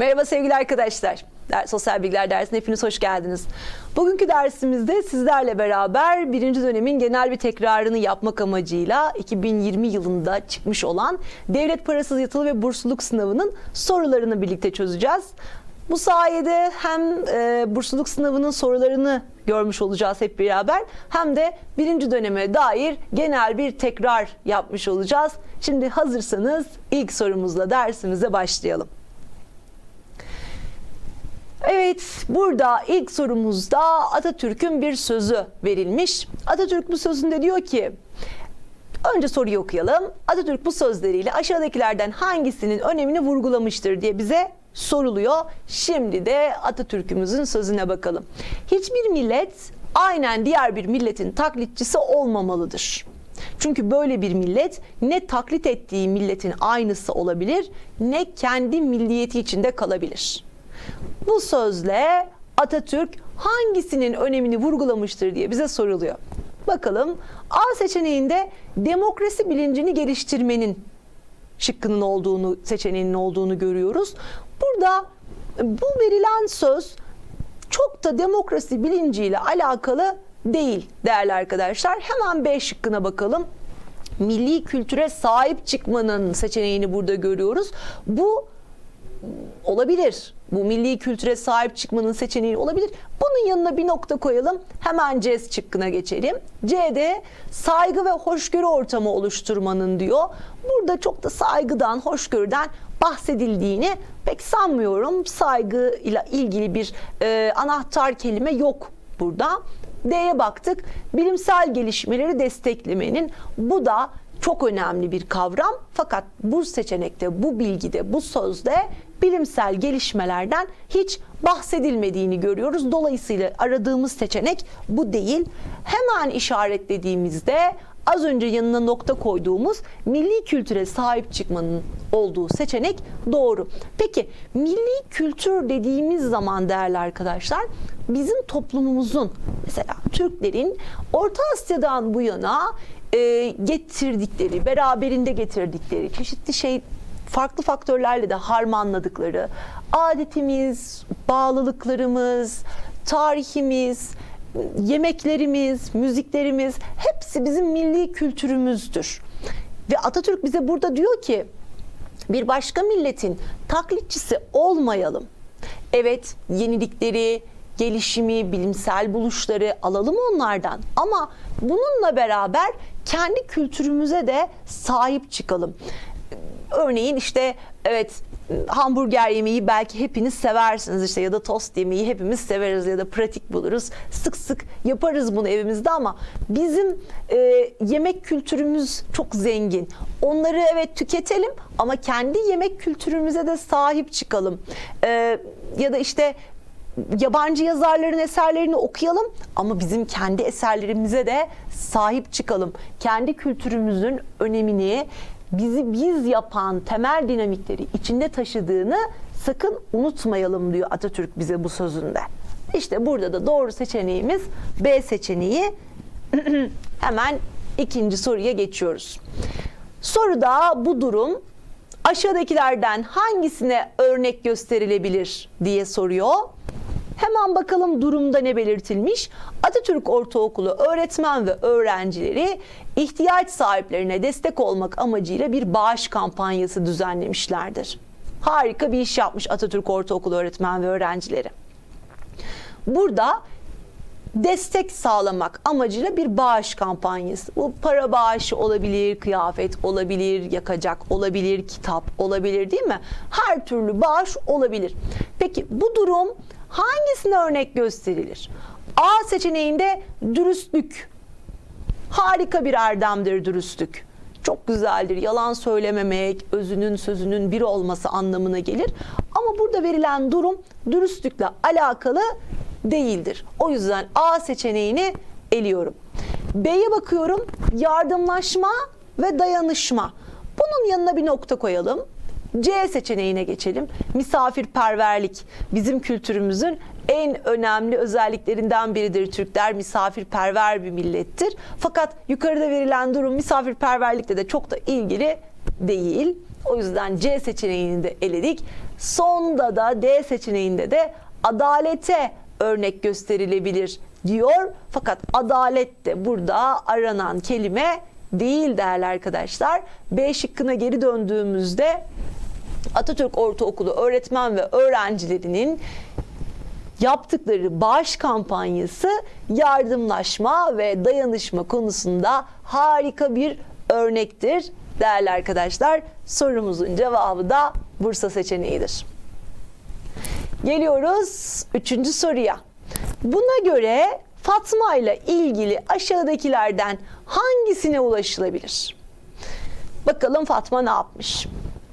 Merhaba sevgili arkadaşlar. Sosyal Bilgiler dersine hepiniz hoş geldiniz. Bugünkü dersimizde sizlerle beraber birinci dönemin genel bir tekrarını yapmak amacıyla 2020 yılında çıkmış olan devlet parasız yatılı ve bursluluk sınavının sorularını birlikte çözeceğiz. Bu sayede hem e, bursluluk sınavının sorularını görmüş olacağız hep beraber hem de birinci döneme dair genel bir tekrar yapmış olacağız. Şimdi hazırsanız ilk sorumuzla dersimize başlayalım. Evet, burada ilk sorumuzda Atatürk'ün bir sözü verilmiş. Atatürk bu sözünde diyor ki, önce soruyu okuyalım. Atatürk bu sözleriyle aşağıdakilerden hangisinin önemini vurgulamıştır diye bize soruluyor. Şimdi de Atatürk'ümüzün sözüne bakalım. Hiçbir millet aynen diğer bir milletin taklitçisi olmamalıdır. Çünkü böyle bir millet ne taklit ettiği milletin aynısı olabilir ne kendi milliyeti içinde kalabilir. Bu sözle Atatürk hangisinin önemini vurgulamıştır diye bize soruluyor. Bakalım A seçeneğinde demokrasi bilincini geliştirmenin şıkkının olduğunu, seçeneğinin olduğunu görüyoruz. Burada bu verilen söz çok da demokrasi bilinciyle alakalı değil değerli arkadaşlar. Hemen B şıkkına bakalım. Milli kültüre sahip çıkmanın seçeneğini burada görüyoruz. Bu olabilir. Bu milli kültüre sahip çıkmanın seçeneği olabilir. Bunun yanına bir nokta koyalım. Hemen C şıkkına geçelim. C'de saygı ve hoşgörü ortamı oluşturmanın diyor. Burada çok da saygıdan, hoşgörüden bahsedildiğini pek sanmıyorum. Saygı ile ilgili bir e, anahtar kelime yok burada. D'ye baktık. Bilimsel gelişmeleri desteklemenin bu da çok önemli bir kavram. Fakat bu seçenekte, bu bilgide, bu sözde bilimsel gelişmelerden hiç bahsedilmediğini görüyoruz. Dolayısıyla aradığımız seçenek bu değil. Hemen işaretlediğimizde az önce yanına nokta koyduğumuz milli kültüre sahip çıkmanın olduğu seçenek doğru. Peki milli kültür dediğimiz zaman değerli arkadaşlar bizim toplumumuzun mesela Türklerin Orta Asya'dan bu yana e, getirdikleri, beraberinde getirdikleri çeşitli şey farklı faktörlerle de harmanladıkları adetimiz, bağlılıklarımız, tarihimiz, yemeklerimiz, müziklerimiz hepsi bizim milli kültürümüzdür. Ve Atatürk bize burada diyor ki bir başka milletin taklitçisi olmayalım. Evet, yenilikleri, gelişimi, bilimsel buluşları alalım onlardan. Ama bununla beraber kendi kültürümüze de sahip çıkalım. Örneğin işte evet hamburger yemeği belki hepiniz seversiniz işte ya da tost yemeği hepimiz severiz ya da pratik buluruz. Sık sık yaparız bunu evimizde ama bizim e, yemek kültürümüz çok zengin. Onları evet tüketelim ama kendi yemek kültürümüze de sahip çıkalım. E, ya da işte yabancı yazarların eserlerini okuyalım ama bizim kendi eserlerimize de sahip çıkalım. Kendi kültürümüzün önemini bizi biz yapan temel dinamikleri içinde taşıdığını sakın unutmayalım diyor Atatürk bize bu sözünde. İşte burada da doğru seçeneğimiz B seçeneği. Hemen ikinci soruya geçiyoruz. Soruda bu durum aşağıdakilerden hangisine örnek gösterilebilir diye soruyor. Hemen bakalım durumda ne belirtilmiş? Atatürk Ortaokulu öğretmen ve öğrencileri ihtiyaç sahiplerine destek olmak amacıyla bir bağış kampanyası düzenlemişlerdir. Harika bir iş yapmış Atatürk Ortaokulu öğretmen ve öğrencileri. Burada destek sağlamak amacıyla bir bağış kampanyası. Bu para bağışı olabilir, kıyafet olabilir, yakacak olabilir, kitap olabilir değil mi? Her türlü bağış olabilir. Peki bu durum hangisine örnek gösterilir? A seçeneğinde dürüstlük. Harika bir erdemdir dürüstlük. Çok güzeldir. Yalan söylememek, özünün sözünün bir olması anlamına gelir. Ama burada verilen durum dürüstlükle alakalı değildir. O yüzden A seçeneğini eliyorum. B'ye bakıyorum. Yardımlaşma ve dayanışma. Bunun yanına bir nokta koyalım. C seçeneğine geçelim. Misafirperverlik bizim kültürümüzün en önemli özelliklerinden biridir. Türkler misafirperver bir millettir. Fakat yukarıda verilen durum misafirperverlikle de çok da ilgili değil. O yüzden C seçeneğini de eledik. Sonda da D seçeneğinde de adalete örnek gösterilebilir diyor. Fakat adalet de burada aranan kelime değil değerli arkadaşlar. B şıkkına geri döndüğümüzde Atatürk Ortaokulu öğretmen ve öğrencilerinin yaptıkları bağış kampanyası yardımlaşma ve dayanışma konusunda harika bir örnektir. Değerli arkadaşlar sorumuzun cevabı da Bursa seçeneğidir. Geliyoruz üçüncü soruya. Buna göre Fatma ile ilgili aşağıdakilerden hangisine ulaşılabilir? Bakalım Fatma ne yapmış?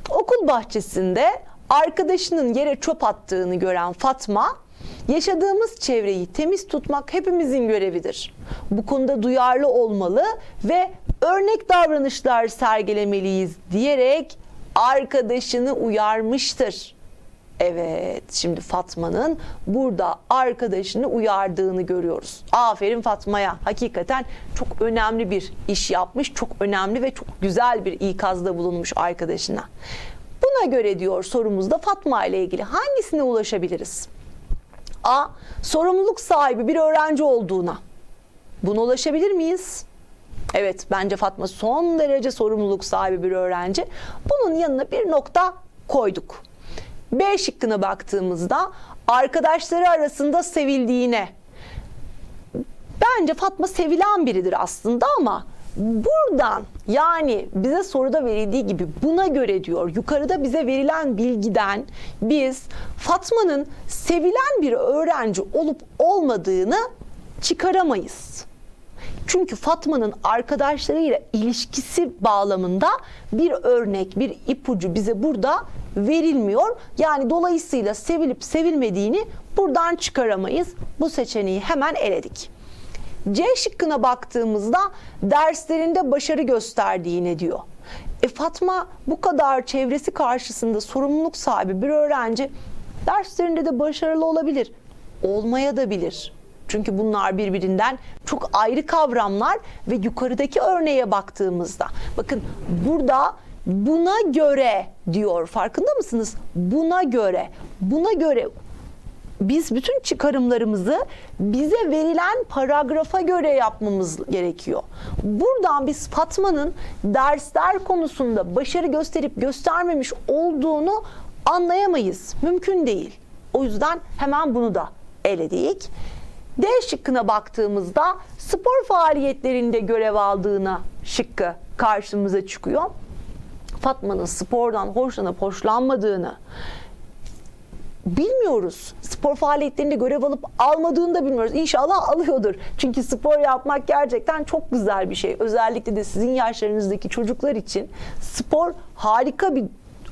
Okul bahçesinde arkadaşının yere çöp attığını gören Fatma, yaşadığımız çevreyi temiz tutmak hepimizin görevidir. Bu konuda duyarlı olmalı ve örnek davranışlar sergilemeliyiz diyerek arkadaşını uyarmıştır. Evet, şimdi Fatma'nın burada arkadaşını uyardığını görüyoruz. Aferin Fatma'ya. Hakikaten çok önemli bir iş yapmış, çok önemli ve çok güzel bir ikazda bulunmuş arkadaşına. Buna göre diyor sorumuzda Fatma ile ilgili hangisine ulaşabiliriz? A. Sorumluluk sahibi bir öğrenci olduğuna. Buna ulaşabilir miyiz? Evet, bence Fatma son derece sorumluluk sahibi bir öğrenci. Bunun yanına bir nokta koyduk. B şıkkına baktığımızda arkadaşları arasında sevildiğine. Bence Fatma sevilen biridir aslında ama buradan yani bize soruda verildiği gibi buna göre diyor yukarıda bize verilen bilgiden biz Fatma'nın sevilen bir öğrenci olup olmadığını çıkaramayız. Çünkü Fatma'nın arkadaşlarıyla ilişkisi bağlamında bir örnek, bir ipucu bize burada verilmiyor. Yani dolayısıyla sevilip sevilmediğini buradan çıkaramayız. Bu seçeneği hemen eledik. C şıkkına baktığımızda derslerinde başarı gösterdiğine diyor. E Fatma bu kadar çevresi karşısında sorumluluk sahibi bir öğrenci derslerinde de başarılı olabilir. Olmaya da bilir. Çünkü bunlar birbirinden çok ayrı kavramlar ve yukarıdaki örneğe baktığımızda bakın burada buna göre diyor farkında mısınız? Buna göre, buna göre biz bütün çıkarımlarımızı bize verilen paragrafa göre yapmamız gerekiyor. Buradan biz Fatma'nın dersler konusunda başarı gösterip göstermemiş olduğunu anlayamayız. Mümkün değil. O yüzden hemen bunu da eledik. D şıkkına baktığımızda spor faaliyetlerinde görev aldığına şıkkı karşımıza çıkıyor. Fatma'nın spordan hoşlanıp hoşlanmadığını bilmiyoruz. Spor faaliyetlerinde görev alıp almadığını da bilmiyoruz. İnşallah alıyordur. Çünkü spor yapmak gerçekten çok güzel bir şey. Özellikle de sizin yaşlarınızdaki çocuklar için spor harika bir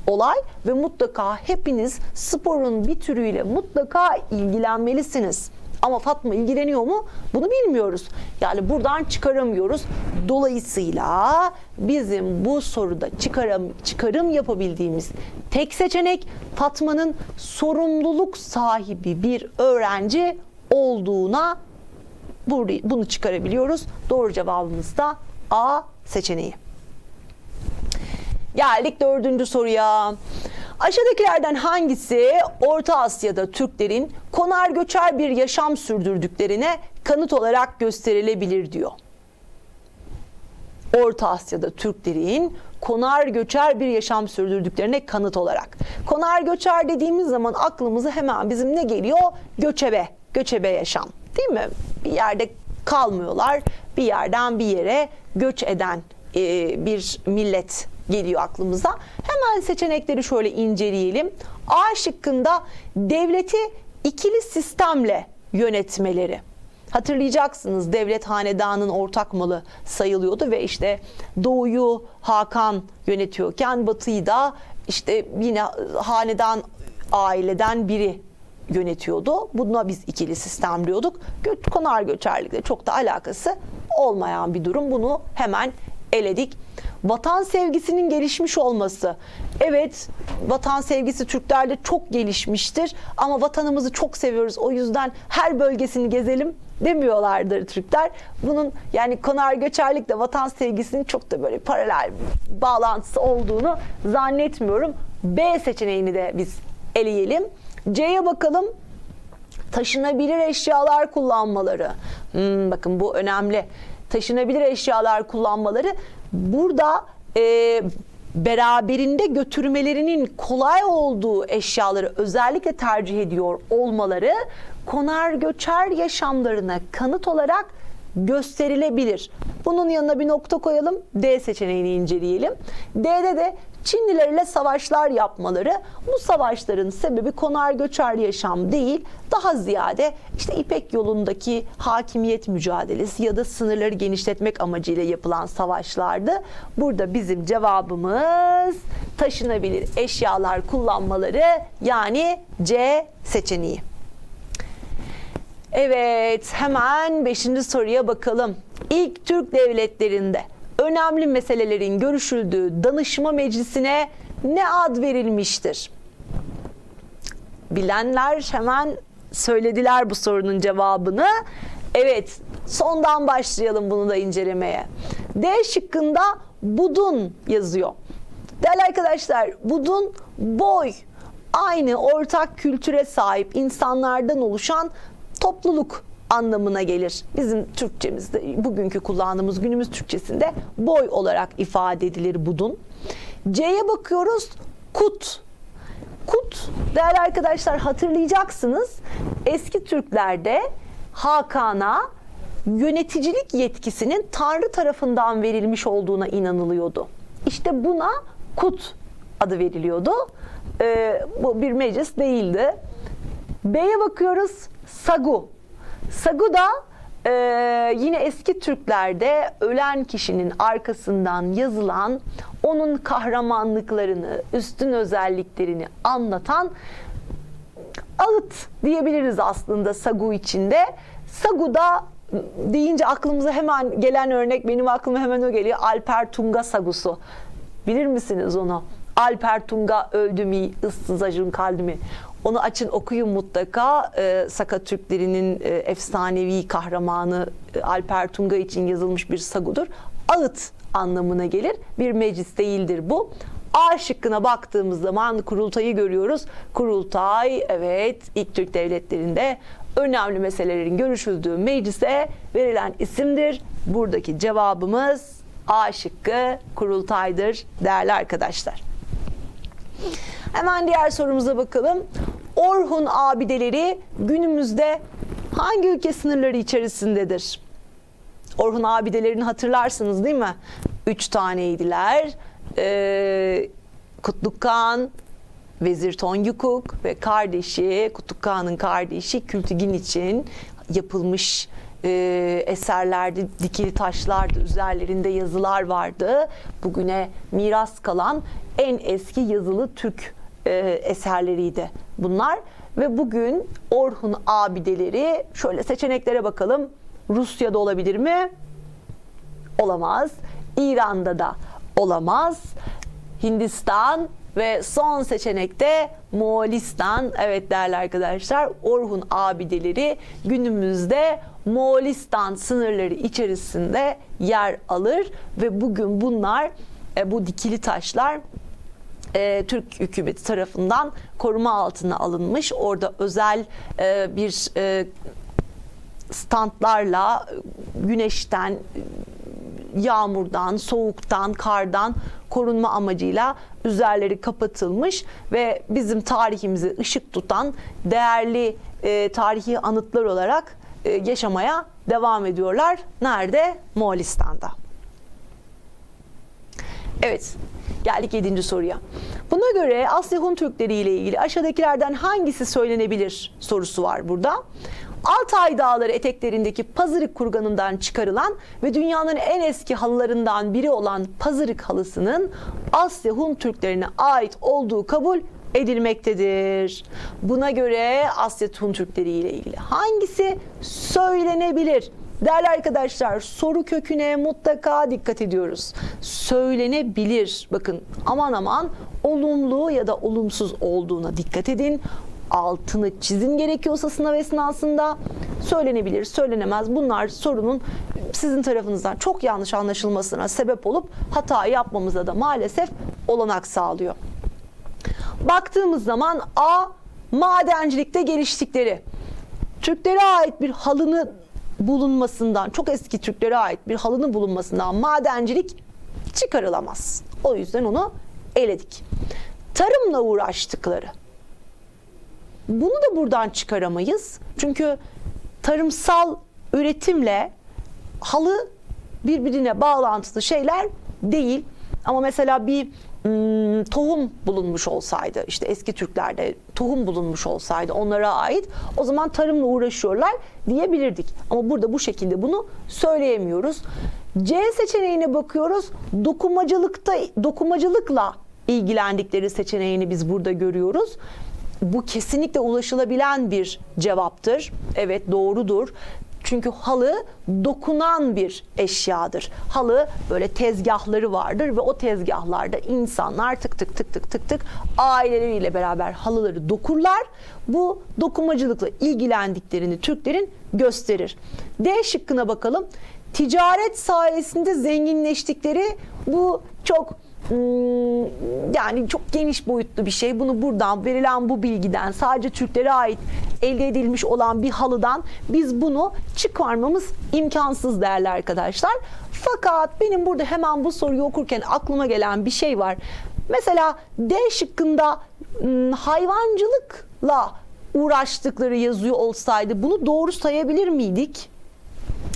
olay ve mutlaka hepiniz sporun bir türüyle mutlaka ilgilenmelisiniz. Ama Fatma ilgileniyor mu? Bunu bilmiyoruz. Yani buradan çıkaramıyoruz. Dolayısıyla bizim bu soruda çıkarım, çıkarım yapabildiğimiz tek seçenek Fatma'nın sorumluluk sahibi bir öğrenci olduğuna bunu çıkarabiliyoruz. Doğru cevabımız da A seçeneği. Geldik dördüncü soruya. Aşağıdakilerden hangisi Orta Asya'da Türklerin konar göçer bir yaşam sürdürdüklerine kanıt olarak gösterilebilir diyor. Orta Asya'da Türklerin konar göçer bir yaşam sürdürdüklerine kanıt olarak. Konar göçer dediğimiz zaman aklımıza hemen bizim ne geliyor? Göçebe, göçebe yaşam. Değil mi? Bir yerde kalmıyorlar. Bir yerden bir yere göç eden e, bir millet geliyor aklımıza. Hemen seçenekleri şöyle inceleyelim. A şıkkında devleti ikili sistemle yönetmeleri. Hatırlayacaksınız devlet hanedanın ortak malı sayılıyordu ve işte doğuyu Hakan yönetiyorken batıyı da işte yine hanedan aileden biri yönetiyordu. Buna biz ikili sistem diyorduk. Konar göçerlikle çok da alakası olmayan bir durum. Bunu hemen eledik. Vatan sevgisinin gelişmiş olması. Evet, vatan sevgisi Türklerde çok gelişmiştir ama vatanımızı çok seviyoruz. O yüzden her bölgesini gezelim demiyorlardır Türkler. Bunun yani konar göçerlikle vatan sevgisinin çok da böyle paralel bağlantısı olduğunu zannetmiyorum. B seçeneğini de biz eleyelim. C'ye bakalım taşınabilir eşyalar kullanmaları. Hmm, bakın bu önemli. Taşınabilir eşyalar kullanmaları burada e, beraberinde götürmelerinin kolay olduğu eşyaları özellikle tercih ediyor olmaları konar göçer yaşamlarına kanıt olarak gösterilebilir. Bunun yanına bir nokta koyalım. D seçeneğini inceleyelim. D'de de Çinlilerle savaşlar yapmaları bu savaşların sebebi konar göçer yaşam değil daha ziyade işte İpek yolundaki hakimiyet mücadelesi ya da sınırları genişletmek amacıyla yapılan savaşlardı. Burada bizim cevabımız taşınabilir eşyalar kullanmaları yani C seçeneği. Evet, hemen 5. soruya bakalım. İlk Türk devletlerinde önemli meselelerin görüşüldüğü danışma meclisine ne ad verilmiştir? Bilenler hemen söylediler bu sorunun cevabını. Evet, sondan başlayalım bunu da incelemeye. D şıkkında budun yazıyor. Değerli arkadaşlar, budun boy, aynı ortak kültüre sahip insanlardan oluşan topluluk anlamına gelir. Bizim Türkçemizde bugünkü kullandığımız günümüz Türkçesinde boy olarak ifade edilir budun. C'ye bakıyoruz kut. Kut değerli arkadaşlar hatırlayacaksınız eski Türklerde Hakan'a yöneticilik yetkisinin Tanrı tarafından verilmiş olduğuna inanılıyordu. İşte buna kut adı veriliyordu. Ee, bu bir meclis değildi. B'ye bakıyoruz sagu. Sagu da e, yine eski Türklerde ölen kişinin arkasından yazılan onun kahramanlıklarını, üstün özelliklerini anlatan ağıt diyebiliriz aslında sagu içinde. Sagu da deyince aklımıza hemen gelen örnek benim aklıma hemen o geliyor. Alper Tunga sagusu. Bilir misiniz onu? Alper Tunga öldü mü, ıssız acın kaldı mı? Onu açın okuyun mutlaka. Ee, Saka Türklerinin e, efsanevi kahramanı e, Alper Tunga için yazılmış bir sagudur. Ağıt anlamına gelir. Bir meclis değildir bu. A şıkkına baktığımız zaman kurultayı görüyoruz. Kurultay evet ilk Türk devletlerinde önemli meselelerin görüşüldüğü meclise verilen isimdir. Buradaki cevabımız A şıkkı kurultaydır değerli arkadaşlar. Hemen diğer sorumuza bakalım. Orhun abideleri günümüzde hangi ülke sınırları içerisindedir? Orhun abidelerini hatırlarsınız değil mi? Üç taneydiler. Ee, Kutluk Kağan, Vezir Tonyukuk ve kardeşi, Kutluk Kağan'ın kardeşi Kültigin için yapılmış e, eserlerdi, dikili taşlardı, üzerlerinde yazılar vardı. Bugüne miras kalan en eski yazılı Türk e, eserleriydi bunlar. Ve bugün Orhun abideleri şöyle seçeneklere bakalım. Rusya'da olabilir mi? Olamaz. İran'da da olamaz. Hindistan ve son seçenekte Moğolistan. Evet değerli arkadaşlar Orhun abideleri günümüzde Moğolistan sınırları içerisinde yer alır ve bugün bunlar e, bu dikili taşlar e, Türk hükümeti tarafından koruma altına alınmış. Orada özel e, bir e, standlarla güneşten, yağmurdan, soğuktan, kardan korunma amacıyla üzerleri kapatılmış ve bizim tarihimizi ışık tutan değerli e, tarihi anıtlar olarak e, yaşamaya devam ediyorlar. Nerede? Moğolistan'da. Evet, geldik 7. soruya. Buna göre Asya Hun Türkleri ile ilgili aşağıdakilerden hangisi söylenebilir sorusu var burada. Altay Dağları eteklerindeki Pazırık kurganından çıkarılan ve dünyanın en eski halılarından biri olan Pazırık halısının Asya Hun Türklerine ait olduğu kabul edilmektedir. Buna göre Asya Hun Türkleri ile ilgili hangisi söylenebilir? Değerli arkadaşlar soru köküne mutlaka dikkat ediyoruz. Söylenebilir. Bakın aman aman olumlu ya da olumsuz olduğuna dikkat edin. Altını çizin gerekiyorsa sınav esnasında. Söylenebilir, söylenemez. Bunlar sorunun sizin tarafınızdan çok yanlış anlaşılmasına sebep olup hata yapmamıza da maalesef olanak sağlıyor. Baktığımız zaman A madencilikte geliştikleri. Türklere ait bir halını bulunmasından, çok eski Türklere ait bir halının bulunmasından madencilik çıkarılamaz. O yüzden onu eledik. Tarımla uğraştıkları. Bunu da buradan çıkaramayız. Çünkü tarımsal üretimle halı birbirine bağlantılı şeyler değil. Ama mesela bir tohum bulunmuş olsaydı, işte eski Türklerde tohum bulunmuş olsaydı onlara ait, o zaman tarımla uğraşıyorlar diyebilirdik. Ama burada bu şekilde bunu söyleyemiyoruz. C seçeneğine bakıyoruz. Dokumacılıkta dokumacılıkla ilgilendikleri seçeneğini biz burada görüyoruz. Bu kesinlikle ulaşılabilen bir cevaptır. Evet doğrudur. Çünkü halı dokunan bir eşyadır. Halı böyle tezgahları vardır ve o tezgahlarda insanlar tık tık tık tık tık tık aileleriyle beraber halıları dokurlar. Bu dokumacılıkla ilgilendiklerini Türklerin gösterir. D şıkkına bakalım. Ticaret sayesinde zenginleştikleri bu çok yani çok geniş boyutlu bir şey. Bunu buradan verilen bu bilgiden sadece Türklere ait elde edilmiş olan bir halıdan biz bunu çıkarmamız imkansız değerli arkadaşlar. Fakat benim burada hemen bu soruyu okurken aklıma gelen bir şey var. Mesela D şıkkında hmm, hayvancılıkla uğraştıkları yazıyor olsaydı bunu doğru sayabilir miydik?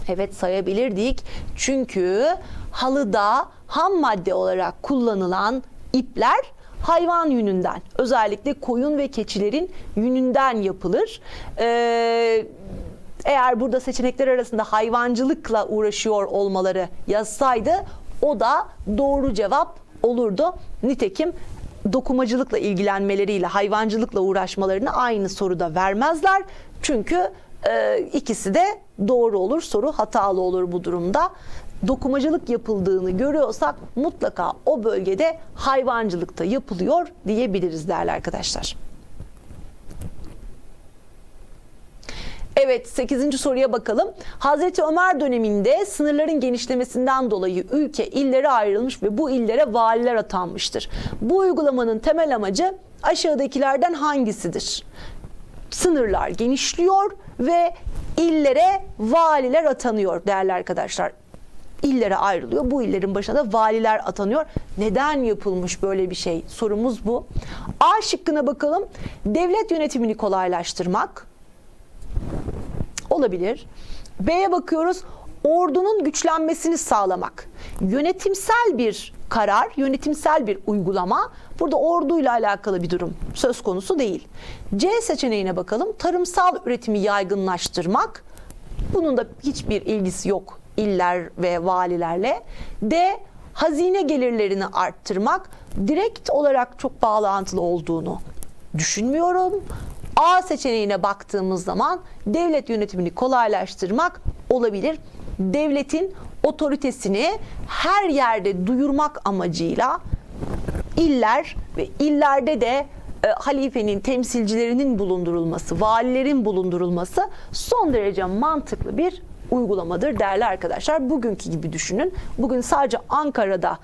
Evet sayabilirdik. Çünkü halıda ham madde olarak kullanılan ipler hayvan yününden özellikle koyun ve keçilerin yününden yapılır. Ee, eğer burada seçenekler arasında hayvancılıkla uğraşıyor olmaları yazsaydı o da doğru cevap olurdu. Nitekim dokumacılıkla ilgilenmeleriyle hayvancılıkla uğraşmalarını aynı soruda vermezler. Çünkü e, ikisi de doğru olur. Soru hatalı olur bu durumda. Dokumacılık yapıldığını görüyorsak mutlaka o bölgede hayvancılıkta yapılıyor diyebiliriz değerli arkadaşlar. Evet 8. soruya bakalım. Hazreti Ömer döneminde sınırların genişlemesinden dolayı ülke illere ayrılmış ve bu illere valiler atanmıştır. Bu uygulamanın temel amacı aşağıdakilerden hangisidir? Sınırlar genişliyor ve illere valiler atanıyor değerli arkadaşlar. İllere ayrılıyor. Bu illerin başına da valiler atanıyor. Neden yapılmış böyle bir şey? Sorumuz bu. A şıkkına bakalım. Devlet yönetimini kolaylaştırmak, olabilir. B'ye bakıyoruz. Ordunun güçlenmesini sağlamak. Yönetimsel bir karar, yönetimsel bir uygulama. Burada orduyla alakalı bir durum söz konusu değil. C seçeneğine bakalım. Tarımsal üretimi yaygınlaştırmak. Bunun da hiçbir ilgisi yok iller ve valilerle. D hazine gelirlerini arttırmak direkt olarak çok bağlantılı olduğunu düşünmüyorum. A seçeneğine baktığımız zaman devlet yönetimini kolaylaştırmak olabilir. Devletin otoritesini her yerde duyurmak amacıyla iller ve illerde de e, halifenin temsilcilerinin bulundurulması, valilerin bulundurulması son derece mantıklı bir uygulamadır değerli arkadaşlar. Bugünkü gibi düşünün. Bugün sadece Ankara'da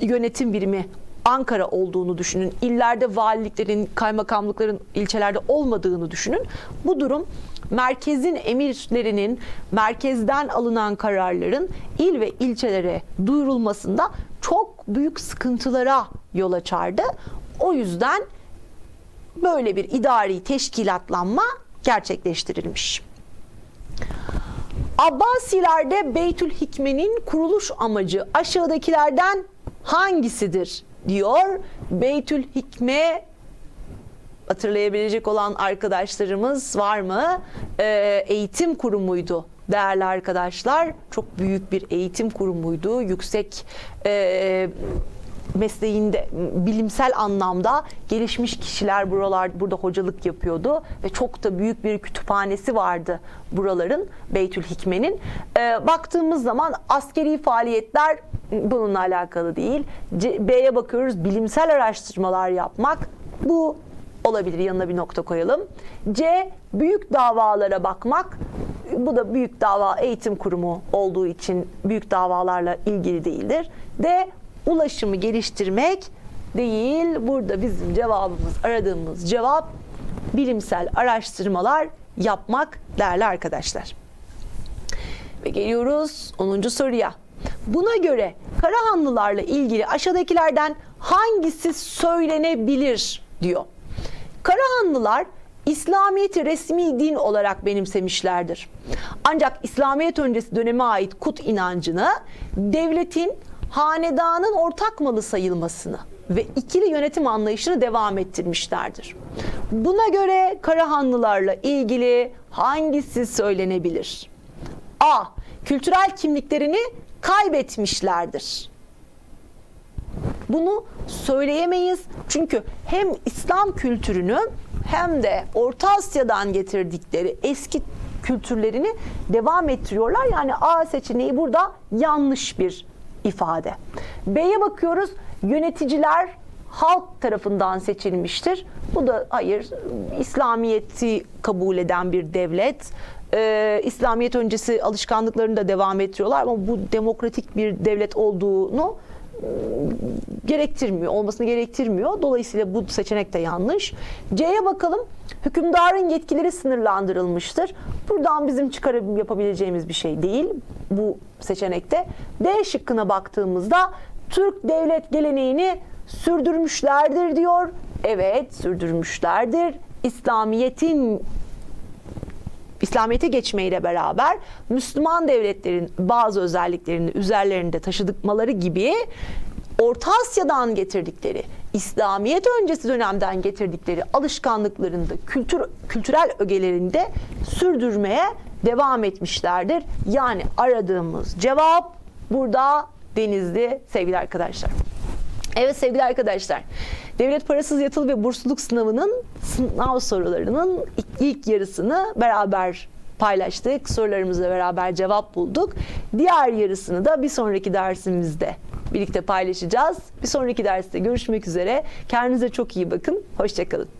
yönetim birimi Ankara olduğunu düşünün. İllerde valiliklerin, kaymakamlıkların ilçelerde olmadığını düşünün. Bu durum merkezin emirlerinin, merkezden alınan kararların il ve ilçelere duyurulmasında çok büyük sıkıntılara yol açardı. O yüzden böyle bir idari teşkilatlanma gerçekleştirilmiş. Abbasilerde Beytül Hikme'nin kuruluş amacı aşağıdakilerden hangisidir diyor. Beytül Hikme hatırlayabilecek olan arkadaşlarımız var mı? Ee, eğitim kurumuydu değerli arkadaşlar. Çok büyük bir eğitim kurumuydu. Yüksek e, mesleğinde bilimsel anlamda gelişmiş kişiler buralar burada hocalık yapıyordu ve çok da büyük bir kütüphanesi vardı buraların Beytül Hikme'nin. Ee, baktığımız zaman askeri faaliyetler bununla alakalı değil. B'ye bakıyoruz bilimsel araştırmalar yapmak. Bu olabilir yanına bir nokta koyalım. C büyük davalara bakmak. Bu da büyük dava eğitim kurumu olduğu için büyük davalarla ilgili değildir. D ulaşımı geliştirmek değil. Burada bizim cevabımız aradığımız cevap bilimsel araştırmalar yapmak değerli arkadaşlar. Ve geliyoruz 10. soruya. Buna göre Karahanlılarla ilgili aşağıdakilerden hangisi söylenebilir diyor. Karahanlılar İslamiyet'i resmi din olarak benimsemişlerdir. Ancak İslamiyet öncesi döneme ait kut inancını devletin hanedanın ortak malı sayılmasını ve ikili yönetim anlayışını devam ettirmişlerdir. Buna göre Karahanlılarla ilgili hangisi söylenebilir? A. Kültürel kimliklerini kaybetmişlerdir. Bunu söyleyemeyiz. Çünkü hem İslam kültürünü hem de Orta Asya'dan getirdikleri eski kültürlerini devam ettiriyorlar. Yani A seçeneği burada yanlış bir ifade. B'ye bakıyoruz. Yöneticiler halk tarafından seçilmiştir. Bu da hayır İslamiyet'i kabul eden bir devlet. Ee, İslamiyet öncesi alışkanlıklarını da devam ettiriyorlar ama bu demokratik bir devlet olduğunu gerektirmiyor, olmasını gerektirmiyor. Dolayısıyla bu seçenek de yanlış. C'ye bakalım. Hükümdarın yetkileri sınırlandırılmıştır. Buradan bizim çıkarım yapabileceğimiz bir şey değil bu seçenekte. D şıkkına baktığımızda Türk devlet geleneğini sürdürmüşlerdir diyor. Evet, sürdürmüşlerdir. İslamiyet'in İslamiyet'e geçmeyle beraber Müslüman devletlerin bazı özelliklerini üzerlerinde taşıdıkmaları gibi Orta Asya'dan getirdikleri, İslamiyet öncesi dönemden getirdikleri alışkanlıklarında, kültür kültürel ögelerinde sürdürmeye devam etmişlerdir. Yani aradığımız cevap burada Denizli sevgili arkadaşlar. Evet sevgili arkadaşlar, devlet parasız yatılı ve bursluluk sınavının sınav sorularının ilk yarısını beraber paylaştık. Sorularımızla beraber cevap bulduk. Diğer yarısını da bir sonraki dersimizde birlikte paylaşacağız. Bir sonraki derste görüşmek üzere. Kendinize çok iyi bakın. Hoşçakalın.